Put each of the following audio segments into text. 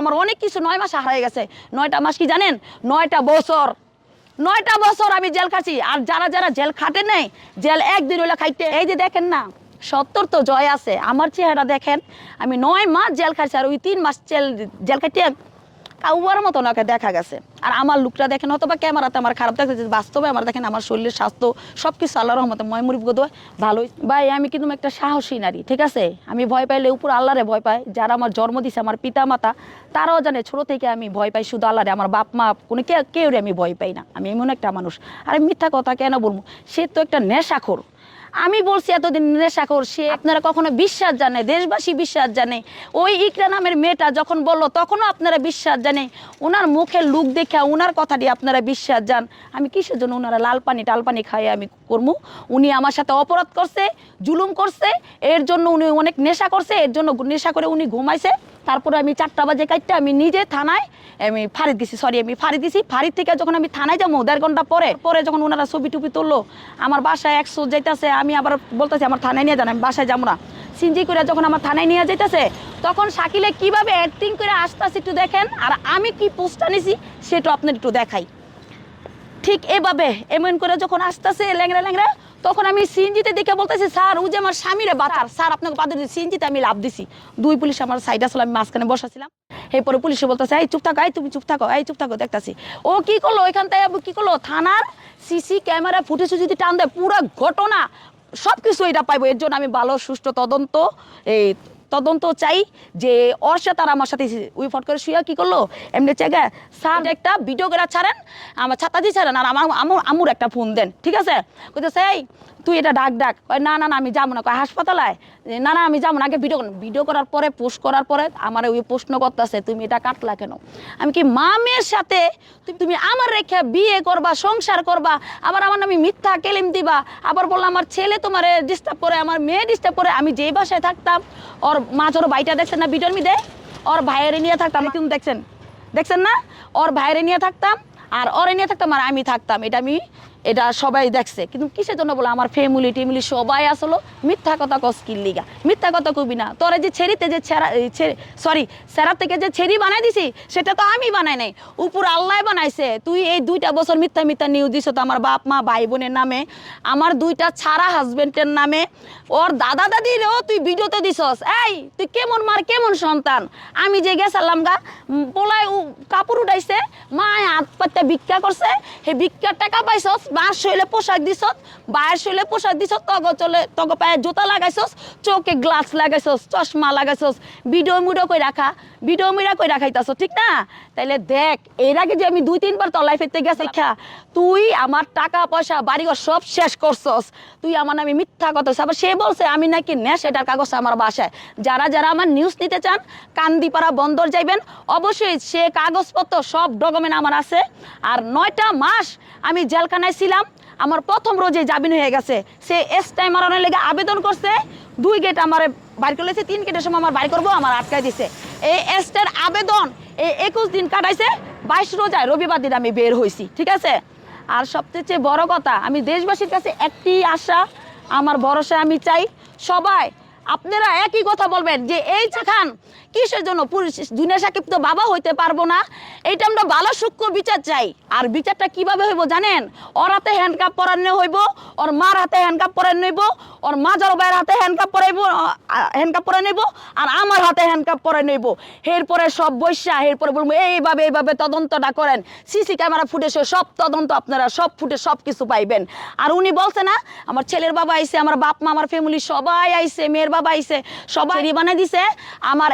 আমার অনেক কিছু নয় মাস হারাই গেছে। নয়টা মাস কি জানেন? নয়টা বছর। নয়টা বছর আমি জেল খাচ্ছি। আর যারা যারা জেল খাটে নেই, জেল একদিন হইলে খাইতে। এই যে দেখেন না, সত্তর তো জয় আছে। আমার চেহারা দেখেন, আমি নয় মাস জেল খাচ্ছি আর ওই তিন মাস জেল জেল খাইতে কাউয়ার মতো ওনাকে দেখা গেছে। আর আমার লুকটা দেখেন হয়তো বা ক্যামেরাতে আমার খারাপ দেখতেছে বাস্তবে আমার দেখেন আমার শরীরের স্বাস্থ্য সব কিছু আল্লাহ রহমতে ময়মুরি বোধ ভালোই ভাই, আমি কিন্তু একটা সাহসী নারী, ঠিক আছে? আমি ভয় পাইলে উপর আল্লাহরে ভয় পাই যারা আমার জন্ম দিছে আমার পিতা মাতা তারাও জানে ছোট থেকে আমি ভয় পাই শুধু আল্লাহরে, আমার বাপ, মা, কোনো কেউ আমি ভয় পাই না। আমি এমন একটা মানুষ। আর মিথ্যা কথা কেন বলব? সে তো একটা নেশাখোর। আমি বলছি এতদিন নেশাখোর সে আপনারা কখনো বিশ্বাস জানে, দেশবাসী বিশ্বাস জানে। ওই ইকরা নামের মেয়েটা যখন বলল, তখনও আপনারা বিশ্বাস জানে। ওনার মুখের লুক দেখে, ওনার কথাটি আপনারা বিশ্বাস যান। আমি কিসের জন্য ওনারা লাল পানি, টাল পানি খাইয়ে আমি করব উনি আমার সাথে অপরাধ করছে, জুলুম করছে, এর জন্য উনি অনেক নেশা করছে, এর জন্য নেশা করে উনি ঘুমাইছে। তারপরে আমি চারটা বাজে কাটতে আমি নিজে থানায়, আমি ফাড়ি দিছি সরি আমি ফাড়ি দিছি। ফাড়ি থেকে যখন আমি থানায় যাব, দেড় ঘণ্টা পরে পরে যখন ওনারা ছবি টুপি তুললো, আমার বাসায় একশো যাইতেছে, আমি আবার বলতেছি, আমার থানায় নিয়ে যান, আমি বাসায় যাব না। সিনজি করে যখন আমার থানায় নিয়ে যাইতেছে, তখন শাকিলে কীভাবে অ্যাক্টিং করে আসতেছে একটু দেখেন, আর আমি কি পোস্টটা নিছি, সেটা আপনার একটু দেখাই। ঠিক এভাবে, এমন করে যখন আসতেছে ল্যাংরা ল্যাংরা তখন আমি সিএনজিতে দেখে বলতেছি, স্যার ও যে আমার স্বামীরে বাঁচার স্যার, আপনাকে বাদ দিয়ে সিএনজিতে আমি লাভ দিছি। দুই পুলিশ আমার সাইড আসলে, আমি মাঝখানে বসাছিলাম। এরপরে পুলিশে বলতেছে, এই, চুপ থাকো, এই, তুমি চুপ থাকো, এই, চুপ থাকো, দেখতেছি। ও কি করল? ওইখান থেকে কি করল? থানার সিসি ক্যামেরা ফুটেছে যদি টান দেয়, পুরো ঘটনা সব কিছু এটা পাইবো। এর জন্য আমি ভালো, সুষ্ঠু, তদন্ত, এই তদন্ত চাই যে সাথে আর আমার সাথে উই ফট করে শুয়ে কি করল? এমনি চেগে, স্যার, একটা ভিডিও করে ছাড়েন, আমার ছাতাজি ছাড়েন, আর আমার আমুর একটা ফোন দেন। ঠিক আছে? কইতেছে, এই তুই এটা ডাক ডাক। কয়, না না না আমি যাব না। কয় হাসপাতালায়? না না আমি যাব না আগে ভিডিও ভিডিও করার পরে পোস্ট করার পরে আমার ওই প্রশ্ন করতেছে তুমি এটা কাটলা কেন? আমি কি মামের সাথে তুমি- তুমি আমার রেখে বিয়ে করবা সংসার করবা আবার আমার নামে মিথ্যা কেলেম দিবা আবার বললাম আমার ছেলে তোমার ডিস্টার্ব করে আমার মেয়ে ডিস্টার্ব করে আমি যেই বাসায় থাকতাম ওর মা ছোট ভাইটা দেখছেন না ভিডিওর মিদে ওর ভাইয়ের নিয়ে থাকতাম কিন্তু দেখছেন। দেখছেন না? ওর ভাইয়ের নিয়ে থাকতাম আর ওরে নিয়ে থাকতাম আর আমি থাকতাম। এটা আমি এটা সবাই দেখছে। কিন্তু কিসের জন্য বলো? আমার ফ্যামিলি টেমিলি সবাই আসলো। মিথ্যা কথা কস কিল্লিগা মিথ্যা কথা কবি না। তোরে যে ছেড়িতে যে ছেড়া সরি সেরা থেকে যে ছেড়ি বানাই দিছি, সেটা তো আমি বানাই নাই। উপর আল্লাহ বানাইছে। তুই এই দুইটা বছর মিথ্যা মিথ্যা নিউজ দিছ তো আমার বাপ মা ভাই বোনের নামে। আমার দুইটা ছাড়া হাজবেন্ডের নামে। ওর দাদা দাদিরও তুই ভিডিওতে দিছস। এই, তুই কেমন মার, কেমন সন্তান? আমি যে গেছিলাম গা পোলায় কাপড় উঠাইছে মা হাত পাতে ভিক্ষা করছে। সেই ভিক্ষার টাকা পাইছস মার শৈলে পোশাক দিছস বায়ের শৈলে পোশাক দিছস তগ চলে তগ পায়ে জুতা লাগাইছস চোখে গ্লাস লাগাইছস চশমা লাগাইছস ভিডিও মুডো কই রাখা ভিডিও মুড়া কই রাখাইতাছ ঠিক না তাইলে দেখ এর আগে যে আমি দুই তিনবার তলায় ফেরতে গেছি খা তুই আমার টাকা পয়সা বাড়িঘর সব শেষ করছস তুই আমার নামে মিথ্যা কথা। আবার সে বলছে আমি নাকি নেশ এটার কাগজ আমার বাসায় যারা যারা আমার নিউজ নিতে চান কান্দিপাড়া বন্দর যাইবেন অবশ্যই সে কাগজপত্র সব ডকুমেন্ট আমার আছে আর নয়টা মাস আমি জেলখানায় ছিলাম আমার প্রথম রোজে জামিন হয়ে গেছে। সে এস টাইম মারানোর লেগে আবেদন করছে, দুই গেট আমার বাড়ি করেছে তিন গেটের সময় আমার বাড়ি করব, আমার আটকায় দিছে। এই এসটের আবেদন এই একুশ দিন কাটাইছে, বাইশ রোজায় রবিবার দিন আমি বের হয়েছি ঠিক আছে? আর সবচেয়ে বড় কথা, আমি দেশবাসীর কাছে একটি আশা, আমার ভরসা আমি চাই, সবাই আপনারা একই কথা বলবেন যে এই খান, কিসের জন্য দুনিয়া সাকিব তো বাবা হইতে পারব না। এইটা আমরা ভালো সূক্ষ্ম বিচার চাই। আর বিচারটা কীভাবে হইব জানেন? ওর হাতে হ্যান্ডকাপ পরানো হইব, ওর মার হাতে হ্যান্ডকাপ পরানো হইব, ওর মা জড় ভাইয়ের হাতে হ্যান্ডকাপ পরাইব হ্যান্ডকাপ পরে নেব আর আমার হাতে হ্যান্ডকাপ পরে নেব এরপরে সব বৈশা এরপরে বলব, এইভাবে এইভাবে তদন্তটা করেন। সিসি ক্যামেরা ফুটেছে সব তদন্ত আপনারা, সব ফুটে সব কিছু পাইবেন। আর উনি বলছে না, আমার ছেলের বাবা আইসে আমার বাপ মা, আমার ফ্যামিলি সবাই আইসে মেয়ের বাবা আইছে সবাই বানাই দিছে। আমার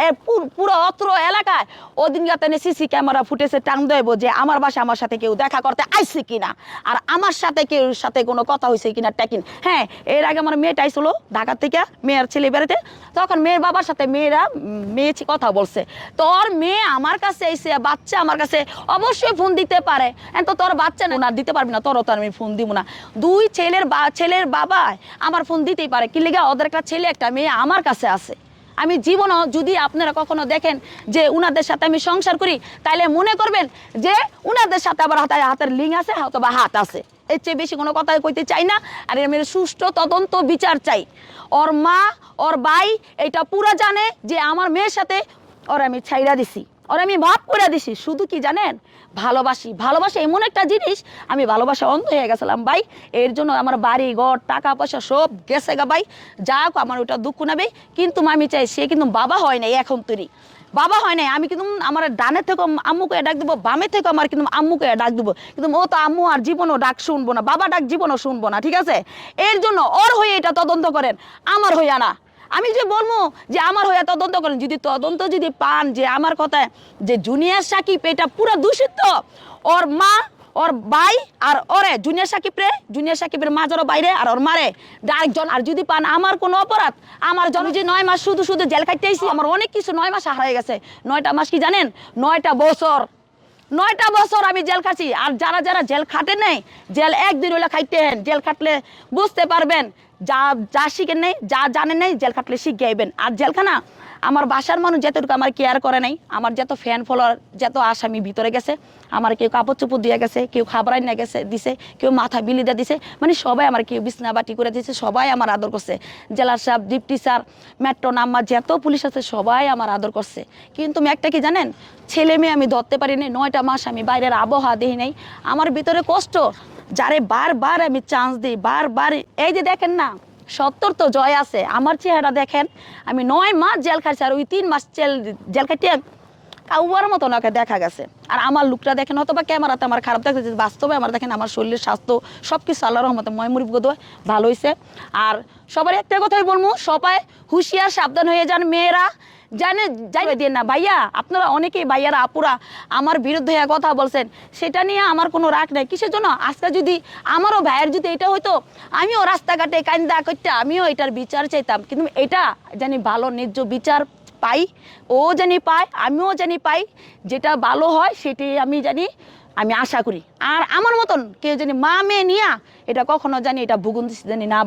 পুরো অত্র এলাকায় ওদিন গাতে সিসি ক্যামেরা ফুটেছে টান দেব যে আমার বাসা আমার সাথে কেউ দেখা করতে আইছে কিনা? আর আমার সাথে কেউ সাথে কোনো কথা হয়েছে কিনা টেকিন হ্যাঁ এর আগে আমার মেয়েটা আইছিল ঢাকা থেকে, মেয়ের ছেলে বেড়াতে তখন মেয়ের বাবার সাথে মেয়েরা, মেয়ে কথা বলছে। তোর মেয়ে আমার কাছে এসে বাচ্চা আমার কাছে অবশ্যই ফোন দিতে পারে। তো তোর বাচ্চা না দিতে পারবি না, তোরও তো আমি ফোন দিব না। দুই ছেলের বা, ছেলের বাবা আমার ফোন দিতেই পারে। কি লেগে? ওদের একটা ছেলে, একটা মেয়ে আমার কাছে আছে। আমি জীবনও যদি আপনারা কখনো দেখেন যে উনাদের সাথে আমি সংসার করি তাহলে মনে করবেন যে উনাদের সাথে আবার হাতে হাতের লিং আছে হয়তো বা হাত আছে। এর চেয়ে বেশি কোনো কথাই কইতে চাই না, আর আমি সুষ্ঠু তদন্ত বিচার চাই। ওর মা, ওর ভাই, এটা পুরা জানে যে আমার মেয়ের সাথে ওর আমি ছাইরা দিছি। ওর আমি ভাব করে দিছি, শুধু কি জানেন? ভালোবাসি, ভালোবাসা এমন একটা জিনিস, আমি ভালোবাসা অন্ধ হয়ে গেছিলাম ভাই। এর জন্য আমার বাড়ি, ঘর, টাকা পয়সা সব গেছে গা ভাই। যা আমার ওটা দুঃখ নেবে কিন্তু আমি চাই, সে কিন্তু বাবা হয় নাই এখন তৈরি। বাবা হয় নাই, আমি কিন্তু আমার ডানে থেকে আম্মুকে ডাক দেবো বামের থেকে আমার কিন্তু আম্মুকে ডাক দেবো। কিন্তু ও তো আম্মু আর জীবনও ডাক শুনব না, বাবা ডাক জীবনও শুনব না, ঠিক আছে? এর জন্য ওর হয়ে এটা তদন্ত করেন, আমার হইয়া না। আমি যে বলব যে আমার হয়ে তদন্ত করেন। যদি তদন্ত যদি পান যে আমার কথায় যে জুনিয়র সাকিব এটা পুরো দূষিত, ওর মা, ওর ভাই আর ওরে জুনিয়র সাকিব রে জুনিয়র সাকিবের মাজারও বাইরে আর ওর মারে আরেকজন আর যদি পান আমার কোনো অপরাধ, আমার জন্য যে নয় মাস শুধু শুধু জেল খাইতে আমার অনেক কিছু নয় মাস হারাই গেছে। নয়টা মাস কি জানেন? নয়টা বছর নয়টা বছর আমি জেল খাচ্ছি আর যারা যারা জেল খাটে নেই, জেল একদিন হইলে খাইতে হেন। জেল খাটলে বুঝতে পারবেন, যা যা শিখেন নেই, যা জানেন নেই, জেল খাটলে শিখে আইবেন। আর জেলখানা আমার বাসার মানুষ যতটুকু আমার কেয়ার করে নাই, আমার যত ফ্যান ফলোয়ার যত আসামি ভিতরে গেছে, আমার কেউ কাপড় চোপড় দিয়ে গেছে, কেউ খাবার না গেছে, দিছে, কেউ মাথা বিলি দিয়ে দিছে মানে সবাই আমার কেউ বিছনা বাটি করে দিছে, সবাই আমার আদর করছে। জেলার সাহেব ডিপটি স্যার মেট্রো নাম্বার, যত পুলিশ আছে, সবাই আমার আদর করছে। কিন্তু একটা কি জানেন? ছেলে মেয়ে আমি ধরতে পারি পারিনি নয়টা মাস আমি বাইরের আবহাওয়া দিই নাই। আমার ভিতরে কষ্ট, যারে বারবার আমি চান্স দিই, বারবার, এই যে দেখেন না সত্তর তো জয় আছে। আমার চেহারা দেখেন, আমি নয় মাস জেল খাইছি আর ওই তিন মাস জেল জেল খাইতে কাউয়ার মতো ওনাকে দেখা গেছে। আর আমার লুকটা দেখেন হয়তো বা ক্যামেরাতে আমার খারাপ দেখতেছে বাস্তবে আমার দেখেন, আমার শরীরের স্বাস্থ্য সব কিছু আল্লাহ রহমতে ময়মুরিব বোধ ভালো হয়েছে আর সবার একটা কথাই বলব, সবাই হুঁশিয়ার, সাবধান হয়ে যান, মেয়েরা। জানে যাই দিয়ে না। ভাইয়া, আপনারা অনেকেই ভাইয়ারা, আপুরা আমার বিরুদ্ধে কথা বলছেন। সেটা নিয়ে আমার কোনো রাগ নাই। কিসের জন্য? আজকে যদি আমারও ভাইয়ের যদি এটা হইতো, আমিও রাস্তাঘাটে কান্দা করতে আমিও এটার বিচার চাইতাম। কিন্তু এটা জানি ভালো, ন্যায্য বিচার পাই। ও জানি পায়, আমিও জানি পাই। যেটা ভালো হয়, সেটাই আমি জানি, আমি আশা করি। আর আমার মতন কেউ জানি মা মেয়ে নিয়া, এটা কখনো জানি এটা ভুগুন জানি না।